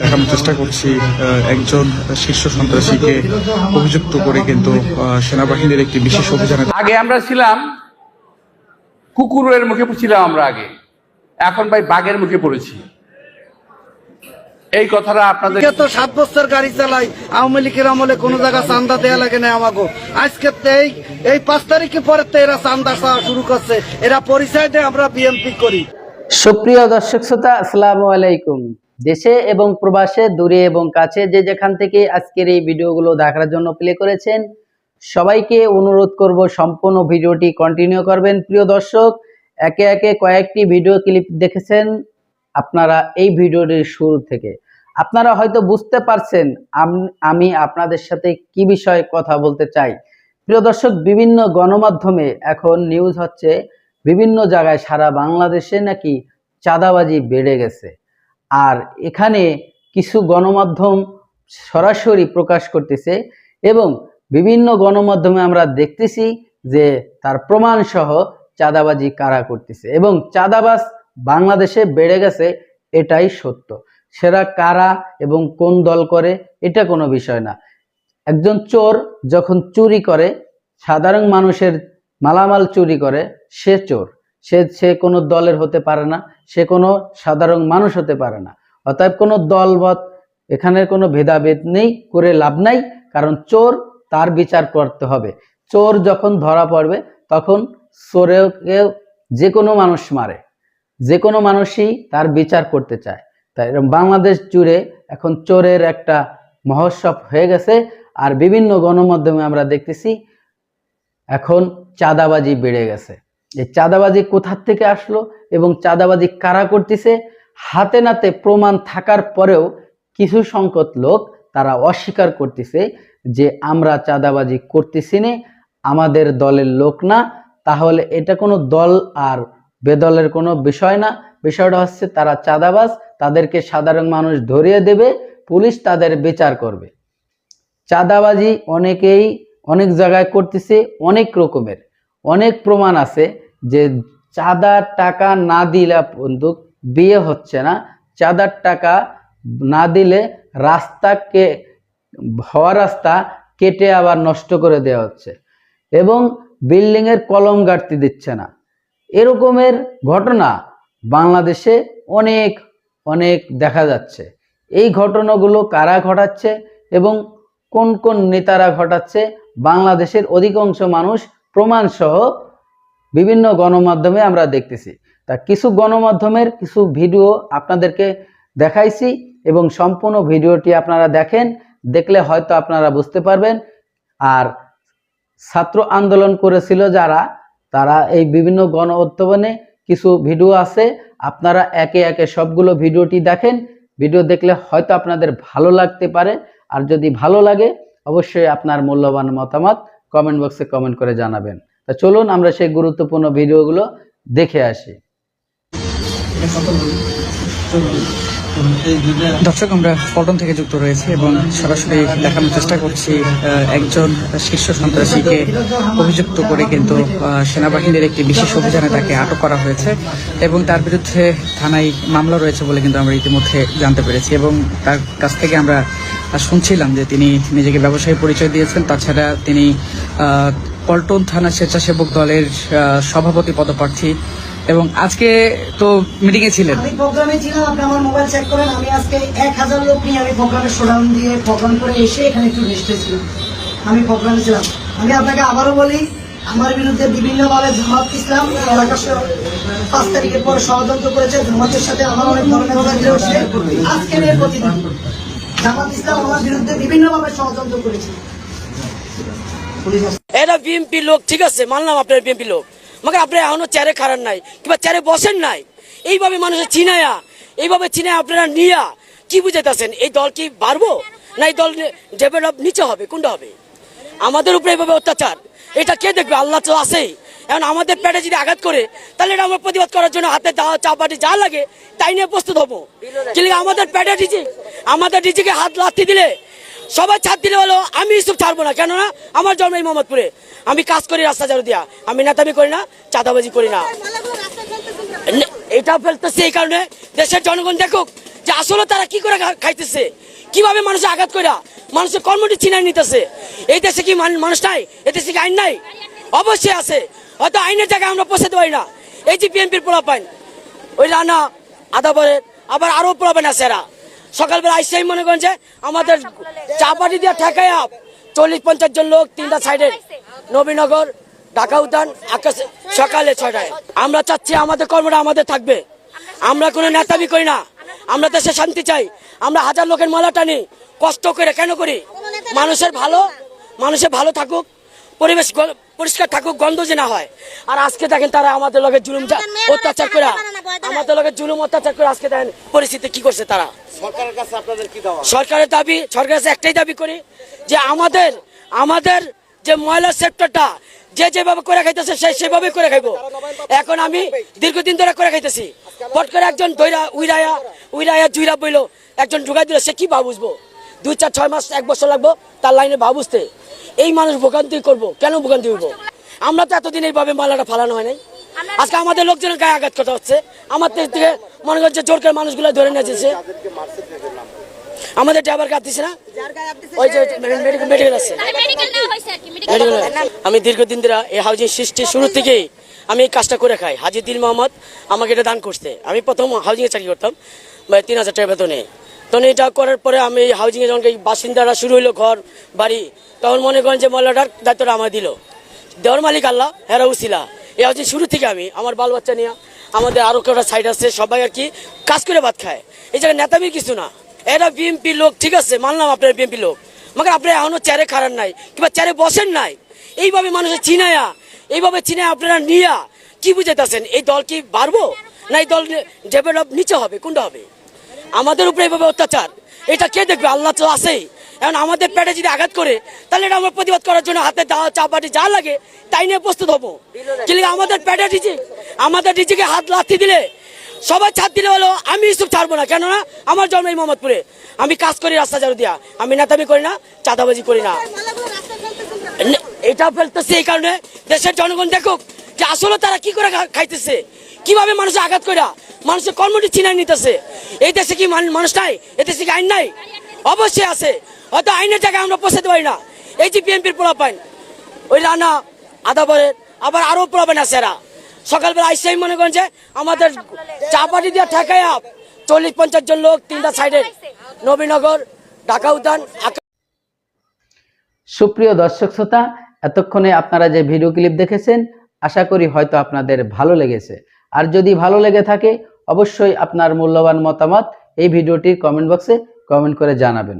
দেখানোর চেষ্টা করছি একজন শীর্ষ সন্ত্রাসীকে অভিযুক্ত করে কিন্তু সেনাবাহিনীর একটি বিশেষ অভিযানে আগে আমরা ছিলাম কুকুরের মুখে ছিলাম আমরা আগে। এখন ভাই বাঘের মুখে পড়েছি। এই কথাটা আপনাদের তো সাত বছর গাড়ি চালাই আওয়ামী লীগের আমলে কোন জায়গা চান্দা দেয়া লাগে না আমাকে আজকে এই এই পাঁচ তারিখে পরে তো এরা চান্দা চাওয়া শুরু করছে। এরা পরিচয় দেয় আমরা বিএনপি করি। সুপ্রিয় দর্শক শ্রোতা আসসালামু আলাইকুম। দেশে এবং প্রবাসে, দূরে এবং কাছে যে যেখান থেকে আজকের এই ভিডিওগুলো দেখার জন্য প্লে করেছেন, সবাইকে অনুরোধ করব সম্পূর্ণ ভিডিওটি কন্টিনিউ করবেন। প্রিয় দর্শক, একে একে কয়েকটি ভিডিও ক্লিপ দেখেছেন আপনারা এই ভিডিওটির শুরু থেকে। আপনারা হয়তো বুঝতে পারছেন আমি আপনাদের সাথে কি বিষয়ে কথা বলতে চাই। প্রিয় দর্শক, বিভিন্ন গণমাধ্যমে এখন নিউজ হচ্ছে, বিভিন্ন জায়গায় সারা বাংলাদেশে নাকি চাঁদাবাজি বেড়ে গেছে। আর এখানে কিছু গণমাধ্যম সরাসরি প্রকাশ করতেছে এবং বিভিন্ন গণমাধ্যমে আমরা দেখতেছি যে তার প্রমাণ সহ চাঁদাবাজি কারা করতেছে এবং চাঁদাবাজ বাংলাদেশে বেড়ে গেছে, এটাই সত্য। সেরা কারা এবং কোন দল করে, এটা কোনো বিষয় না। একজন চোর যখন চুরি করে, সাধারণ মানুষের মালামাল চুরি করে, সে চোর। সে সে কোনো দলের হতে পারে না, সে কোনো সাধারণ মানুষ হতে পারে না। অতএব কোনো দলবৎ এখানের কোনো ভেদাভেদ নেই, করে লাভ নাই, কারণ চোর তার বিচার করতে হবে। চোর যখন ধরা পড়বে, তখন চোরেকে যে কোনো মানুষ মারে, যে কোনো মানুষই তার বিচার করতে চায়। তাই বাংলাদেশ জুড়ে এখন চোরের একটা মহোৎসব হয়ে গেছে, আর বিভিন্ন গণমাধ্যমে আমরা দেখতেছি, এখন চাঁদাবাজি বেড়ে গেছে। এই চাঁদাবাজি কোথার থেকে আসলো এবং চাঁদাবাজি কারা করতেছে, হাতে নাতে প্রমাণ থাকার পরেও কিছু সংকট লোক তারা অস্বীকার করতেছে যে আমরা চাঁদাবাজি করতেছি না, আমাদের দলের লোক না, তাহলে এটা কোনো দল আর বেদলের কোনো বিষয় না। বিষয়টা হচ্ছে তারা চাঁদাবাজ, তাদেরকে সাধারণ মানুষ ধরিয়ে দেবে, পুলিশ তাদের বিচার করবে। চাঁদাবাজি অনেকেই অনেক জায়গায় করতেছে, অনেক রকমের। অনেক প্রমাণ আছে যে চাঁদার টাকা না দিলে বন্ধু বিয়ে হচ্ছে না, চাঁদার টাকা না দিলে রাস্তাকে হওয়া রাস্তা কেটে আবার নষ্ট করে দেওয়া হচ্ছে এবং বিল্ডিং এর কলম গাড়তে দিচ্ছে না। এরকমের ঘটনা বাংলাদেশে অনেক অনেক দেখা যাচ্ছে। এই ঘটনাগুলো কারা ঘটাচ্ছে এবং কোন কোন নেতারা ঘটাচ্ছে, বাংলাদেশের অধিকাংশ মানুষ প্রমাণ সহ বিভিন্ন গণমাধ্যমে আমরা দেখতেছি। তা কিছু গণমাধ্যমের কিছু ভিডিও আপনাদেরকে দেখাইছি এবং সম্পূর্ণ ভিডিওটি আপনারা দেখেন, দেখলে হয়তো আপনারা বুঝতে পারবেন। আর ছাত্র আন্দোলন করেছিল যারা, তারা এই বিভিন্ন গণ উত্থাপনে কিছু ভিডিও আছে। আপনারা একে একে সবগুলো ভিডিওটি দেখেন। ভিডিও দেখলে হয়তো আপনাদের ভালো লাগতে পারে। আর যদি ভালো লাগে, অবশ্যই আপনার মূল্যবান মতামত কমেন্ট বক্সে কমেন্ট করে জানাবেন। চলুন আমরা সেই গুরুত্বপূর্ণ ভিডিওগুলো দেখে আসি। দর্শক, আমরা পল্টন থেকে যুক্ত রয়েছি এবং সরাসরি দেখানোর চেষ্টা করছি একজন শীর্ষ সন্ত্রাসীকে অভিযুক্ত করে কিন্তু সেনাবাহিনীর একটি বিশেষ অভিযানে তাকে আটক করা হয়েছে এবং তার বিরুদ্ধে থানায় মামলা রয়েছে বলে কিন্তু আমরা ইতিমধ্যে জানতে পেরেছি এবং তার কাছ থেকে আমরা শুনছিলাম যে তিনি নিজেকে ব্যবসায়ী পরিচয় দিয়েছেন। তাছাড়া তিনি পল্টন থানা স্বেচ্ছাসেবক দলের সভাপতি পদপ্রার্থী। এবং আজকে তো মিটিং এ ছিলেন। আমি প্রোগ্রামে ছিলাম, আপনি আমার মোবাইল চেক করেন। আমি আজকে এক হাজার লোক নিয়ে আমি প্রোগ্রামে শোডাউন দিয়ে প্রোগ্রাম করে এসে এখানে একটু ছিলাম। আমি প্রোগ্রামে ছিলাম। আমি আপনাকে আবারও বলি, আমার বিরুদ্ধে বিভিন্নভাবে জামাত ইসলাম পাঁচ তারিখের পরে ষড়যন্ত্র করেছে। জামাতের সাথে আমার অনেক ধরনের আজকের এর প্রতিদিন। জামাত ইসলাম আমার বিরুদ্ধে বিভিন্নভাবে ষড়যন্ত্র করেছে। পুলিশ এটা বিএমপি লোক ঠিক আছে মানলাম আপনার বিএমপি লোক। মাকে আপনি এখনও চেয়ারে খারান নাই কিংবা চেয়ারে বসেন নাই। এইভাবে মানুষের চিনায়া এইভাবে চিনায় আপনারা নিয়া কি বুঝাইতেছেন? এই দল কি বাড়বো? না এই দল ডেভেলপ নিচে হবে কোনটা হবে? আমাদের উপরে এইভাবে অত্যাচার। এটা কে দেখবে? আল্লাহ তো আছেই। এখন আমাদের পেটে যদি আঘাত করে তাহলে এটা আমরা প্রতিবাদ করার জন্য হাতে দা চাপাটি যা লাগে তাই নিয়ে প্রস্তুত হব। কিন্তু আমাদের পেটে ডিজি আমাদের ডিজিকে হাত লাথি দিলে সবাই ছাড় দিলে বলো, আমি ইসুফ ছাড়বো না। কেননা আমার জন্ম এই মোহাম্মদপুরে। আমি কাজ করি রাস্তা ঝাড়ু দিয়া। আমি নেতামি করি না, চাঁদাবাজি করি না। নে- এটা ফেলতেছি এই কারণে দেশের জনগণ দেখুক যে আসলে তারা কি করে খাইতেছে। কীভাবে মানুষের আঘাত করে মানুষের কর্মটি ছিনাই নিতেছে। এই দেশে কি মানুষ নাই? এই দেশে কি আইন নাই? অবশ্যই আছে। হয়তো আইনের জায়গায় আমরা পৌঁছাতে পারি না। এই যে বিএনপির পোলা পাইন ওই রানা, আদাবরের, আবার আরও প্রবণ আছে এরা। সকালবেলা আইসেই মনে করেন যে আমাদের চাপাটি দিয়ে ঠেকায় আপ। চল্লিশ পঞ্চাশ জন লোক তিনটা সাইডে নবীনগর ঢাকা উদ্যান আকাশ সকালে ছটায় আমরা চাচ্ছি আমাদের কর্মটা আমাদের থাকবে। আমরা কোনো নেতাবি করি না। আমরা দেশে শান্তি চাই। আমরা হাজার লোকের মালা টানি। কষ্ট করে কেন করি? মানুষের ভালো মানুষের ভালো থাকুক। পরিবেশ পরিষ্কার থাকুক গন্ধ যে না হয়। আর আজকে দেখেন তারা আমাদের লগে জুলুম অত্যাচার করে আমাদের লগে জুলুম অত্যাচার করে আজকে দেখেন পরিস্থিতি কি করছে তারা। সরকারের কাছে আপনাদের কি দেওয়া সরকারের দাবি সরকারের কাছে একটাই দাবি করি যে আমাদের আমাদের যে ময়লা সেক্টরটা যে যেভাবে করে খাইতেছে সে সেভাবে করে খাইবো। এখন আমি দীর্ঘদিন ধরে করে খাইতেছি। পট করে একজন দইরা উইরায়া উইরায়া জুইরা বইলো একজন ঢুকাই দিল সে কি ভাব বুঝব? দুই চার ছয় মাস এক বছর লাগবো তার লাইনে ভাব বুঝতে। এই মানুষ ভোগান্তি করব। কেন ভোগান্তি হইব? আমরা তো এতদিন এইভাবে মালাটা ফালানো হয় নাই। আজকে আমাদের লোকজনের গায়ে আঘাত করা হচ্ছে। আমাদের থেকে মনে করছে জোর করে মানুষগুলো ধরে নিয়ে যাচ্ছে আমাদের ড্রাইভার গাপ দিছে না? ওই যে মেডিকেল আছে। আমি দীর্ঘদিন ধরে এই হাউজিং সৃষ্টি শুরু থেকেই আমি এই কাজটা করে খাই। হাজি দিল মোহাম্মদ আমাকে এটা দান করছে। আমি প্রথম হাউজিং এ চাকরি করতাম। তিন হাজার টাকা বেতনে। তখন এটা করার পরে আমি এই হাউজিং এ যখন এই বাসিন্দারা শুরু হইল ঘর, বাড়ি, তখন মনে করেন যে ময়লাটার দায়িত্বটা আমার দিল। দেওয়ার মালিক আল্লাহ, হেরা উসিলা। এই হাউজিং শুরু থেকে আমি, আমার বাল বাচ্চা নিয়ে। আমাদের আরও কটা সাইড আছে, সবাই আর কি কাজ করে ভাত খায়। এই জায়গায় নেতামির কিছু না। এটা বিএমপি লোক, ঠিক আছে, মানলাম আপনার বিএমপি লোক। মাকে আপনি এখনও চেয়ারে খারান নাই, কিংবা চেয়ারে বসেন নাই। এইভাবে মানুষের চিনায়া, এইভাবে চিনায় আপনারা নিয়া, কি বুঝাইতেছেন? এই দল কি বাড়বো? না এই দল ডেভেলপ নিচে হবে, কোনটা হবে? আমাদের উপরে এইভাবে অত্যাচার। এটা কে দেখবে? আল্লাহ তো আছেই এখন আমাদের পেটে যদি আঘাত করে, তাহলে এটা আমরা প্রতিবাদ করার জন্য হাতে চাপাটি যা লাগে, তাই নিয়ে প্রস্তুত হব। কিন্তু আমাদের পেটে ডিজি, আমাদের ডিজিকে হাত লাথি দিলে, সবাই ছাদ দিলে হলো আমি ইসুফ ছাড়বো না। কেননা আমার জন্ম এই মোহাম্মদপুরে। আমি কাজ করি রাস্তা ঝাড়ু দিয়া। আমি নেতামি করি না, চাঁদাবাজি করি না। এটা ফেলতেছে এই কারণে দেশের জনগণ দেখুক যে আসলে তারা কি করে খাইতেছে। কীভাবে মানুষের আঘাত করে মানুষের কর্মটি চিনাই নিতেছে। এই দেশে কি মানুষ নাই? এই দেশে কি আইন নাই? অবশ্যই আছে। হয়তো আইনের জায়গায় আমরা পৌঁছাতে পারি না। এই যে বিএনপির পোলা পাইন, ওই রানা আদাবরের আবার আরও প্রবণ আছে এরা। সকালবেলা আইসেই মনে করেন যে আমাদের চাপাটি দিয়ে ঠেকায় আপ। চল্লিশ, পঞ্চাশ জন লোক তিনটা সাইডে। নবীনগর, ঢাকা উদ্যান সুপ্রিয় দর্শক শ্রোতা, এতক্ষণে আপনারা যে ভিডিও ক্লিপ দেখেছেন, আশা করি হয়তো আপনাদের ভালো লেগেছে। আর যদি ভালো লেগে থাকে অবশ্যই আপনার মূল্যবান মতামত এই ভিডিওটির কমেন্ট বক্সে কমেন্ট করে জানাবেন।